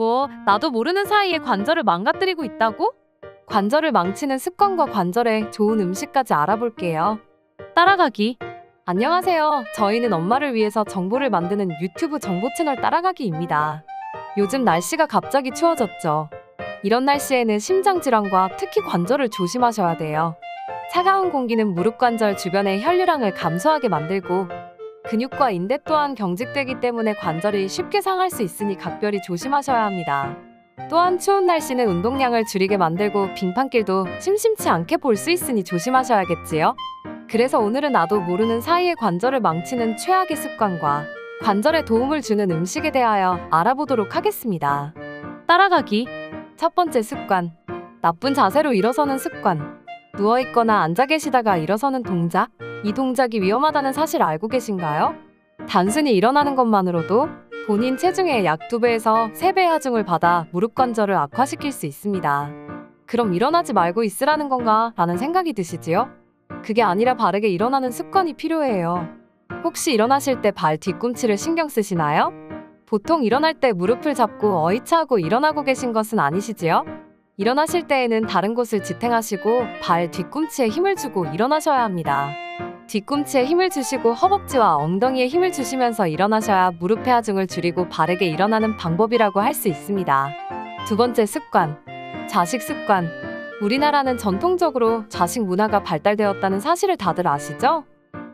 뭐, 나도 모르는 사이에 관절을 망가뜨리고 있다고? 관절을 망치는 습관과 관절에 좋은 음식까지 알아볼게요. 따라가기. 안녕하세요. 저희는 엄마를 위해서 정보를 만드는 유튜브 정보 채널 따라가기입니다. 요즘 날씨가 갑자기 추워졌죠. 이런 날씨에는 심장질환과 특히 관절을 조심하셔야 돼요. 차가운 공기는 무릎 관절 주변의 혈류량을 감소하게 만들고 근육과 인대 또한 경직되기 때문에 관절이 쉽게 상할 수 있으니 각별히 조심하셔야 합니다. 또한 추운 날씨는 운동량을 줄이게 만들고 빙판길도 심심치 않게 볼 수 있으니 조심하셔야겠지요. 그래서 오늘은 나도 모르는 사이에 관절을 망치는 최악의 습관과 관절에 도움을 주는 음식에 대하여 알아보도록 하겠습니다. 따라가기. 첫 번째 습관. 나쁜 자세로 일어서는 습관. 누워있거나 앉아 계시다가 일어서는 동작. 이 동작이 위험하다는 사실 알고 계신가요? 단순히 일어나는 것만으로도 본인 체중의 약 2배에서 3배의 하중을 받아 무릎 관절을 악화시킬 수 있습니다. 그럼 일어나지 말고 있으라는 건가? 라는 생각이 드시지요? 그게 아니라 바르게 일어나는 습관이 필요해요. 혹시 일어나실 때 발 뒤꿈치를 신경 쓰시나요? 보통 일어날 때 무릎을 잡고 어이차하고 일어나고 계신 것은 아니시지요? 일어나실 때에는 다른 곳을 지탱하시고 발 뒤꿈치에 힘을 주고 일어나셔야 합니다. 뒤꿈치에 힘을 주시고 허벅지와 엉덩이에 힘을 주시면서 일어나셔야 무릎의 하중을 줄이고 바르게 일어나는 방법이라고 할 수 있습니다. 두 번째 습관. 자식 습관. 우리나라는 전통적으로 자식 문화가 발달되었다는 사실을 다들 아시죠?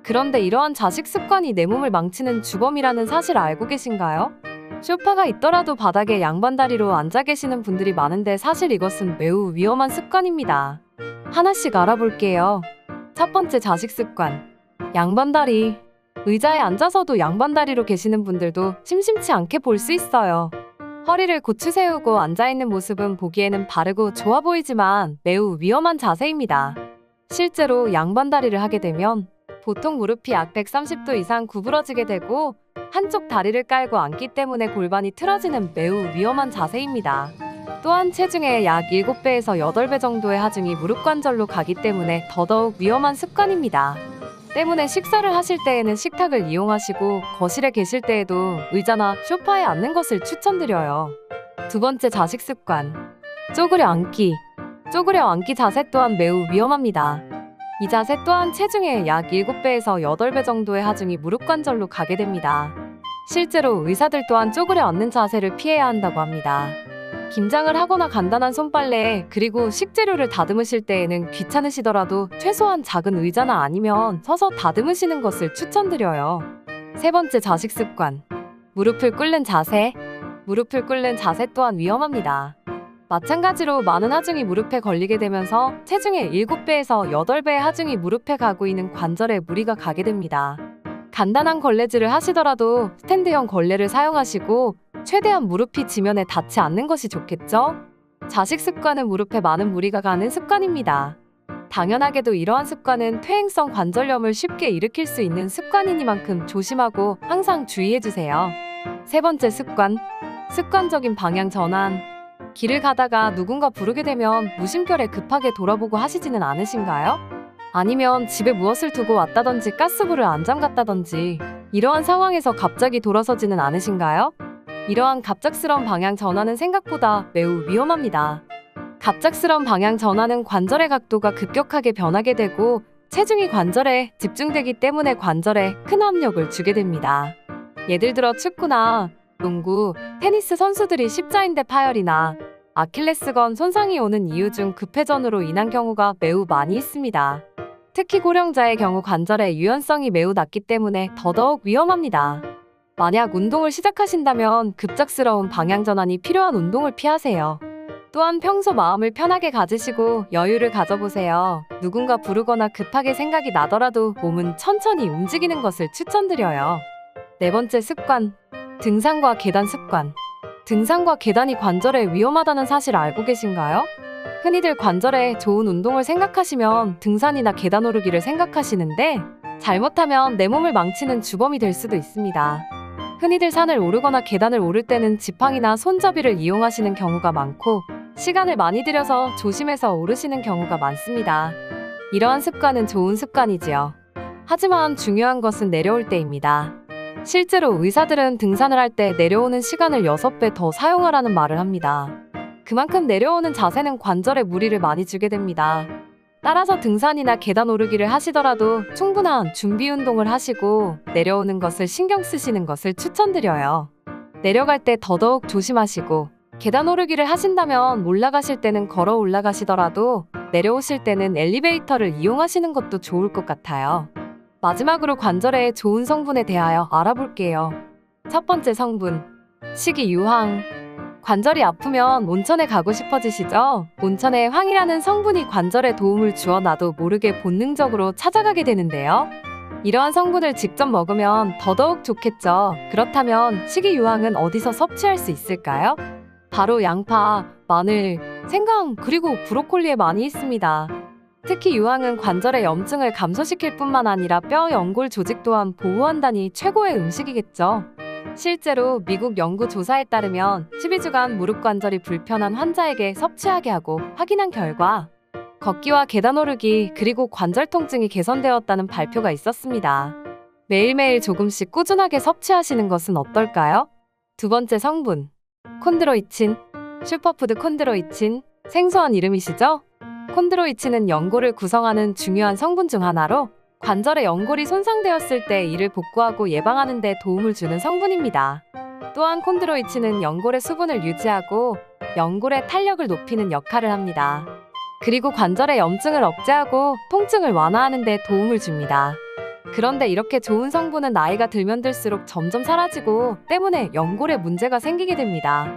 그런데 이러한 자식 습관이 내 몸을 망치는 주범이라는 사실 알고 계신가요? 쇼파가 있더라도 바닥에 양반다리로 앉아 계시는 분들이 많은데 사실 이것은 매우 위험한 습관입니다. 하나씩 알아볼게요. 첫 번째 자식 습관. 양반다리. 의자에 앉아서도 양반다리로 계시는 분들도 심심치 않게 볼 수 있어요. 허리를 고추 세우고 앉아있는 모습은 보기에는 바르고 좋아 보이지만 매우 위험한 자세입니다. 실제로 양반다리를 하게 되면 보통 무릎이 약 130도 이상 구부러지게 되고 한쪽 다리를 깔고 앉기 때문에 골반이 틀어지는 매우 위험한 자세입니다. 또한 체중의 약 7배에서 8배 정도의 하중이 무릎 관절로 가기 때문에 더더욱 위험한 습관입니다. 때문에 식사를 하실 때에는 식탁을 이용하시고 거실에 계실 때에도 의자나 소파에 앉는 것을 추천드려요. 두 번째 자식 습관. 쪼그려 앉기. 쪼그려 앉기 자세 또한 매우 위험합니다. 이 자세 또한 체중의 약 7배에서 8배 정도의 하중이 무릎 관절로 가게 됩니다. 실제로 의사들 또한 쪼그려 앉는 자세를 피해야 한다고 합니다. 김장을 하거나 간단한 손빨래 그리고 식재료를 다듬으실 때에는 귀찮으시더라도 최소한 작은 의자나 아니면 서서 다듬으시는 것을 추천드려요. 세 번째 자식 습관. 무릎을 꿇는 자세. 무릎을 꿇는 자세 또한 위험합니다. 마찬가지로 많은 하중이 무릎에 걸리게 되면서 체중의 7배에서 8배의 하중이 무릎에 가고 있는 관절에 무리가 가게 됩니다. 간단한 걸레질을 하시더라도 스탠드형 걸레를 사용하시고 최대한 무릎이 지면에 닿지 않는 것이 좋겠죠? 자식 습관은 무릎에 많은 무리가 가는 습관입니다. 당연하게도 이러한 습관은 퇴행성 관절염을 쉽게 일으킬 수 있는 습관이니만큼 조심하고 항상 주의해주세요. 세 번째 습관. 습관적인 방향 전환. 길을 가다가 누군가 부르게 되면 무심결에 급하게 돌아보고 하시지는 않으신가요? 아니면 집에 무엇을 두고 왔다든지 가스불을 안 잠갔다든지 이러한 상황에서 갑자기 돌아서지는 않으신가요? 이러한 갑작스러운 방향 전환은 생각보다 매우 위험합니다. 갑작스러운 방향 전환은 관절의 각도가 급격하게 변하게 되고 체중이 관절에 집중되기 때문에 관절에 큰 압력을 주게 됩니다. 예를 들어 축구나 농구, 테니스 선수들이 십자인대 파열이나 아킬레스건 손상이 오는 이유 중 급회전으로 인한 경우가 매우 많이 있습니다. 특히 고령자의 경우 관절의 유연성이 매우 낮기 때문에 더더욱 위험합니다. 만약 운동을 시작하신다면 급작스러운 방향 전환이 필요한 운동을 피하세요. 또한 평소 마음을 편하게 가지시고 여유를 가져보세요. 누군가 부르거나 급하게 생각이 나더라도 몸은 천천히 움직이는 것을 추천드려요. 네 번째 습관. 등산과 계단 습관. 등산과 계단이 관절에 위험하다는 사실 알고 계신가요? 흔히들 관절에 좋은 운동을 생각하시면 등산이나 계단 오르기를 생각하시는데 잘못하면 내 몸을 망치는 주범이 될 수도 있습니다. 흔히들 산을 오르거나 계단을 오를 때는 지팡이나 손잡이를 이용하시는 경우가 많고 시간을 많이 들여서 조심해서 오르시는 경우가 많습니다. 이러한 습관은 좋은 습관이지요. 하지만 중요한 것은 내려올 때입니다. 실제로 의사들은 등산을 할 때 내려오는 시간을 6배 더 사용하라는 말을 합니다. 그만큼 내려오는 자세는 관절에 무리를 많이 주게 됩니다. 따라서 등산이나 계단 오르기를 하시더라도 충분한 준비 운동을 하시고 내려오는 것을 신경 쓰시는 것을 추천드려요. 내려갈 때 더더욱 조심하시고 계단 오르기를 하신다면 올라가실 때는 걸어 올라가시더라도 내려오실 때는 엘리베이터를 이용하시는 것도 좋을 것 같아요. 마지막으로 관절에 좋은 성분에 대하여 알아볼게요. 첫 번째 성분, 식이유황. 관절이 아프면 온천에 가고 싶어지시죠? 온천에 황이라는 성분이 관절에 도움을 주어 나도 모르게 본능적으로 찾아가게 되는데요. 이러한 성분을 직접 먹으면 더더욱 좋겠죠. 그렇다면 식이유황은 어디서 섭취할 수 있을까요? 바로 양파, 마늘, 생강, 그리고 브로콜리에 많이 있습니다. 특히 유황은 관절의 염증을 감소시킬 뿐만 아니라 뼈 연골 조직 또한 보호한다니 최고의 음식이겠죠. 실제로 미국 연구 조사에 따르면 12주간 무릎 관절이 불편한 환자에게 섭취하게 하고 확인한 결과 걷기와 계단 오르기 그리고 관절 통증이 개선되었다는 발표가 있었습니다. 매일매일 조금씩 꾸준하게 섭취하시는 것은 어떨까요? 두 번째 성분 콘드로이친 슈퍼푸드 콘드로이친 생소한 이름이시죠? 콘드로이친은 연골을 구성하는 중요한 성분 중 하나로 관절의 연골이 손상되었을 때 이를 복구하고 예방하는 데 도움을 주는 성분입니다. 또한 콘드로이친은 연골의 수분을 유지하고 연골의 탄력을 높이는 역할을 합니다. 그리고 관절의 염증을 억제하고 통증을 완화하는 데 도움을 줍니다. 그런데 이렇게 좋은 성분은 나이가 들면 들수록 점점 사라지고 때문에 연골에 문제가 생기게 됩니다.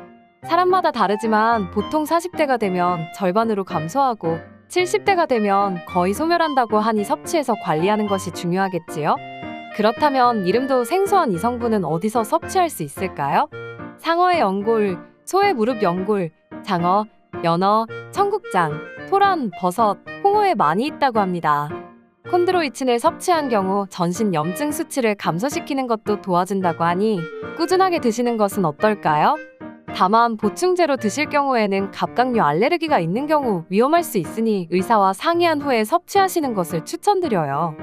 사람마다 다르지만 보통 40대가 되면 절반으로 감소하고 70대가 되면 거의 소멸한다고 하니 섭취해서 관리하는 것이 중요하겠지요? 그렇다면 이름도 생소한 이 성분은 어디서 섭취할 수 있을까요? 상어의 연골, 소의 무릎 연골, 장어, 연어, 청국장, 토란, 버섯, 홍어에 많이 있다고 합니다. 콘드로이친을 섭취한 경우 전신 염증 수치를 감소시키는 것도 도와준다고 하니 꾸준하게 드시는 것은 어떨까요? 다만 보충제로 드실 경우에는 갑각류 알레르기가 있는 경우 위험할 수 있으니 의사와 상의한 후에 섭취하시는 것을 추천드려요.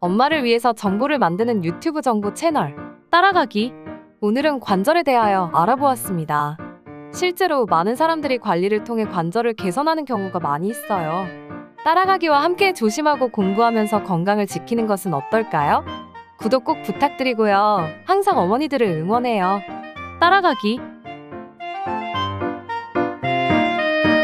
엄마를 위해서 정보를 만드는 유튜브 정보 채널 따라가기 오늘은 관절에 대하여 알아보았습니다. 실제로 많은 사람들이 관리를 통해 관절을 개선하는 경우가 많이 있어요. 따라가기와 함께 조심하고 공부하면서 건강을 지키는 것은 어떨까요? 구독 꼭 부탁드리고요. 항상 어머니들을 응원해요. 따라가기